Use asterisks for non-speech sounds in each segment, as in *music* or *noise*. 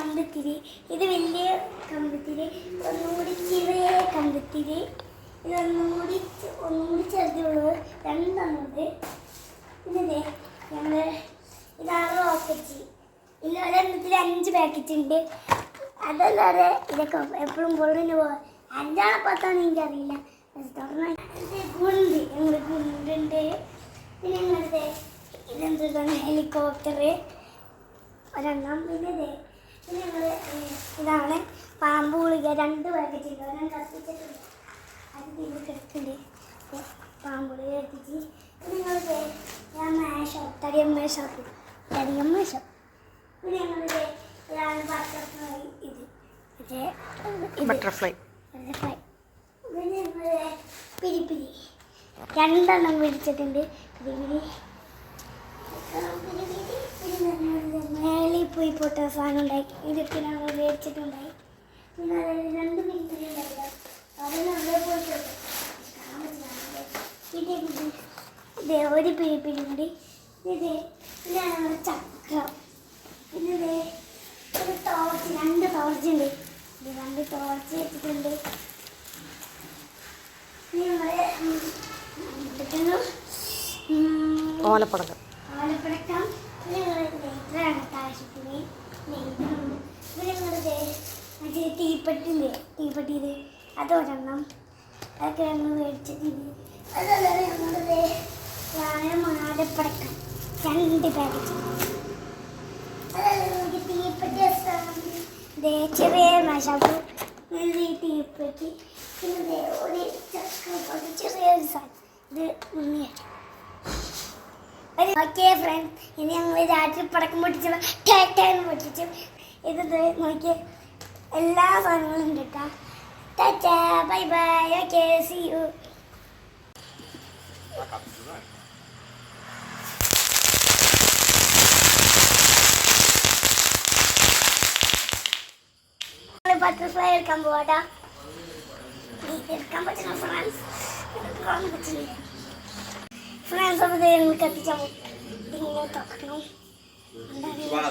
കമ്പിത്തിരി. ഇത് വലിയ കമ്പത്തിരി. ഒന്നും കൂടി ചെറിയ കമ്പത്തിരി. കൂടി ഒന്നുകൂടി ഒന്നും കൂടി ചെറുതുള്ളത് രണ്ടെണ്ണത് ദേ ഞങ്ങൾ ഇതാണ് റോക്കറ്റ് ഇല്ല ഒരെണ്ണത്തിൽ അഞ്ച് പാക്കറ്റ് ഉണ്ട്. അതല്ലാതെ ഇതൊക്കെ എപ്പോഴും പൊള്ളിന് പോകാം അഞ്ചാണ് പത്താന്ന് എനിക്കറിയില്ല. തുറന്ന് ഇത് ഗുണ്ട്. ഞങ്ങൾ ഗുണ്ടുണ്ട്. പിന്നെ ഞങ്ങളുടെ ഇതെന്താണ് ഹെലികോപ്റ്റർ ഒരെണ്ണം. പിന്നെ ഞങ്ങൾ ഇതാണ് പാമ്പ് ഗുളിക. രണ്ട് പാക്കറ്റ് ഉണ്ട് ഒരെണ്ണം കത്തിച്ചിട്ടുണ്ട്. അത് കിടക്കുന്നുണ്ട് പാമ്പ് ഗുളിക എത്തിച്ച് ഞങ്ങൾ ഞാൻ മേശം തടിയമ്മ ഷോപ്പ് തടിയമ്മ ഷോപ്പ് പിന്നെ ഞങ്ങളുടെ ഇതാണ് ബട്ടർഫ്ലൈ ഇത്. മറ്റേ ബട്ടർഫ്ലൈ ബട്ടർഫ്ലൈ പിന്നെ ഞങ്ങളുടെ പിരിപ്പിരി രണ്ടെണ്ണം പിടിച്ചിട്ടുണ്ട് പിരിപിരി മേളിൽ പോയി പൊട്ട സാധനം ഉണ്ടായി ഇതൊക്കെ ഞങ്ങൾ മേടിച്ചിട്ടുണ്ടായി രണ്ട് മിനിറ്റ് ഒരു അതിന് അവിടെ പോയിട്ട് പിന്നെ ഇത് ഇതേ ഒരു പിരിപ്പിരി കൂടി. ഇത് പിന്നെ ഞങ്ങളുടെ ചക്രം. പിന്നെ ഇതേ ഒരു ടോർച്ച് രണ്ട് ടോർച്ച് ഉണ്ട്. ഇത് രണ്ട് ടോർച്ച് വെച്ചിട്ടുണ്ട്. ഓലപ്പടക്കം. ഓലപ്പടക്കം. തീപ്പെട്ടില്ലേ തീപ്പെട്ടിയത് അതൊരെണ്ണം അതൊക്കെ ഞങ്ങൾ മേടിച്ചിട്ടുണ്ട് അതല്ല ഞങ്ങളുടെ ആലപ്പടക്കം രണ്ട് പാക്കറ്റ് അതല്ലാതെ നമുക്ക് തീപ്പെട്ടി ചെറിയ മഷാപ്പ് ഈ തീപ്പെട്ടി പിന്നെ ഒരു ചെറിയൊരു സാധനം ഇത് ഉണ്ണിയാണ് ഓക്കെ ഫ്രണ്ട്സ് ഇനി ഞങ്ങൾ രാത്രി പടക്കം പൊട്ടിച്ചു ടേറ്റാന്ന് പൊട്ടിച്ചു. ഇത് ദേ എല്ലാ സാധനങ്ങളും ഉണ്ട് കേട്ടോ tata bye bye okay see you butterfly എടുക്കാൻ പോവാട്ടാ എടുക്കാൻ പറ്റില്ല ഫ്രണ്ട്സ് എടുക്കാൻ പറ്റില്ല. ഫ്രണ്ട്സ് അപ്പോൾ ഞങ്ങൾ കത്തിച്ചാൽ ഇങ്ങനെ തുറക്കണം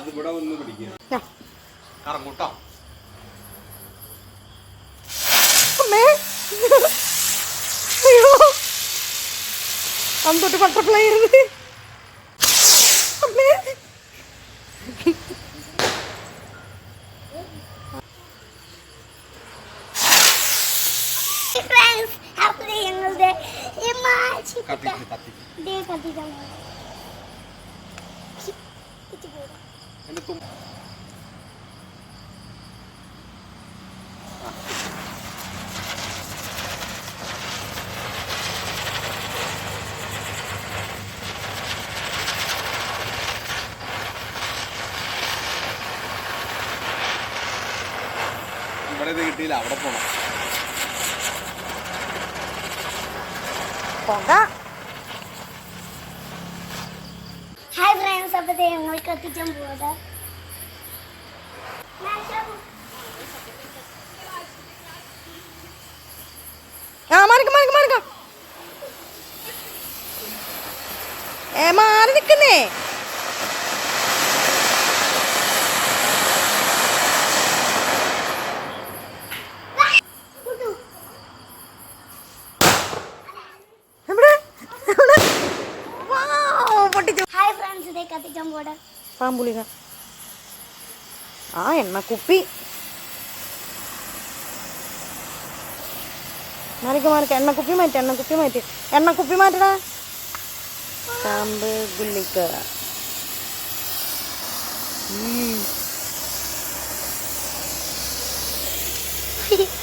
ഇവിടെ ഒന്ന് പിടിക്കുക കറങ്ങൂട്ടോ. അയ്യോ. അന്തൊട്ട് ബട്ടർഫ്ലൈ ആയിരുന്നു. അമ്മേ ഫ്രണ്ട്സ് അപ്പോൾ ദേ ഞങ്ങളുടെ ഈ മാച്ചി കത്തിക്ക് കത്തിക്ക്. എന്റെ തും ഇവിടെ ഇത് കിട്ടിയില്ല അവിടെ പോണം. പുക ഹായ് ഫ്രണ്ട്സ് അപ്പോൾ ഞങ്ങൾ കത്തിച്ചാൻ പോവാ ആ മാറിക്ക മാറിക്ക മാറിക്ക. ഏ മാറി നിക്കുന്നേ എവിടെ എവിടെ വൗ, പൊട്ടിച്ചു ഇതേ കത്തിച്ചാൻ പോടാ. പാമ്പുളിക. ആ എണ്ണക്കുപ്പി. മാറിക്ക മാറിക്ക. എണ്ണക്കുപ്പി മാറ്റി എണ്ണക്കുപ്പി മാറ്റി. എണ്ണക്കുപ്പി മാറ്റടാ. പാമ്പ് ഗുള്ളിക്ക. ഉം. *laughs*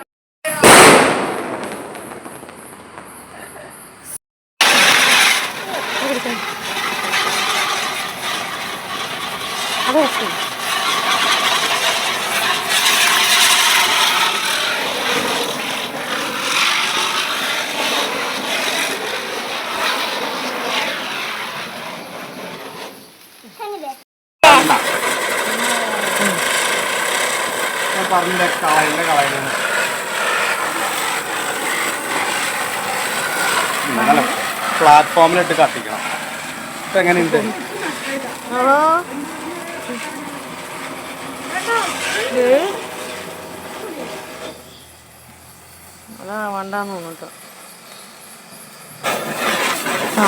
പ്ലാറ്റ്ഫോമിലിട്ട് കത്തിക്കണം. ഇപ്പൊ എങ്ങനെയുണ്ട്? വേണ്ടാന്ന് തോന്നിട്ടോ ആ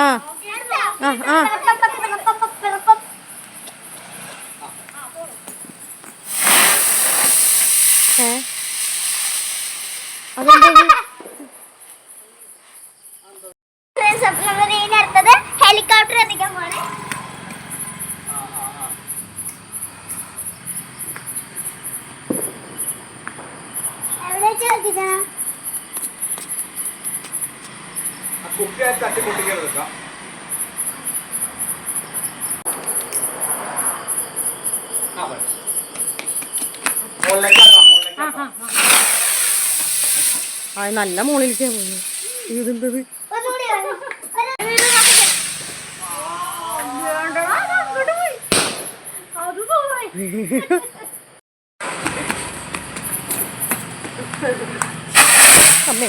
ആ. ആ, ആ. ഹെലികോപ്റ്റർ എത്തിക്കാൻ പോണേ എവിടെ ചേർത്തിക്കണം ആ പൊട്ടിക്കരുത് കേട്ടോ. ആ, നല്ല മുകളിലേക്ക് പോയി. ഇതെന്തത് അമ്മേ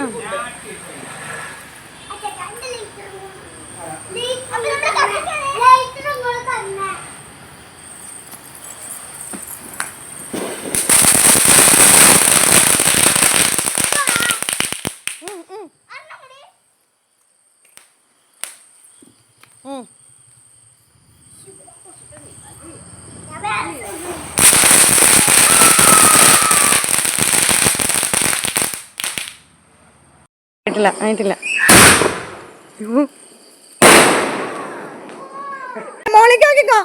ആയിട്ടില്ല ആയിട്ടില്ല. മോളിക്ക് നോക്കിക്കോ.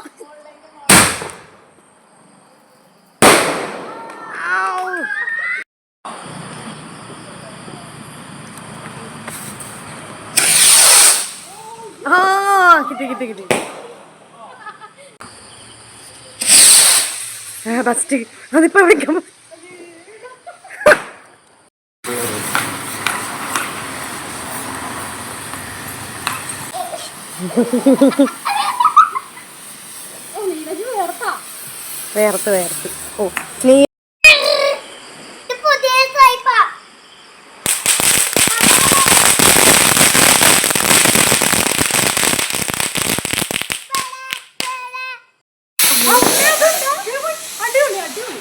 ആ കിട്ടി കിട്ടി കിട്ടി. ഫസ്റ്റ് അതിപ്പോ വിളിക്കാം വേർത്ത് വേർത്ത്. ഓ നീ അടിപൊളി അടിപൊളി.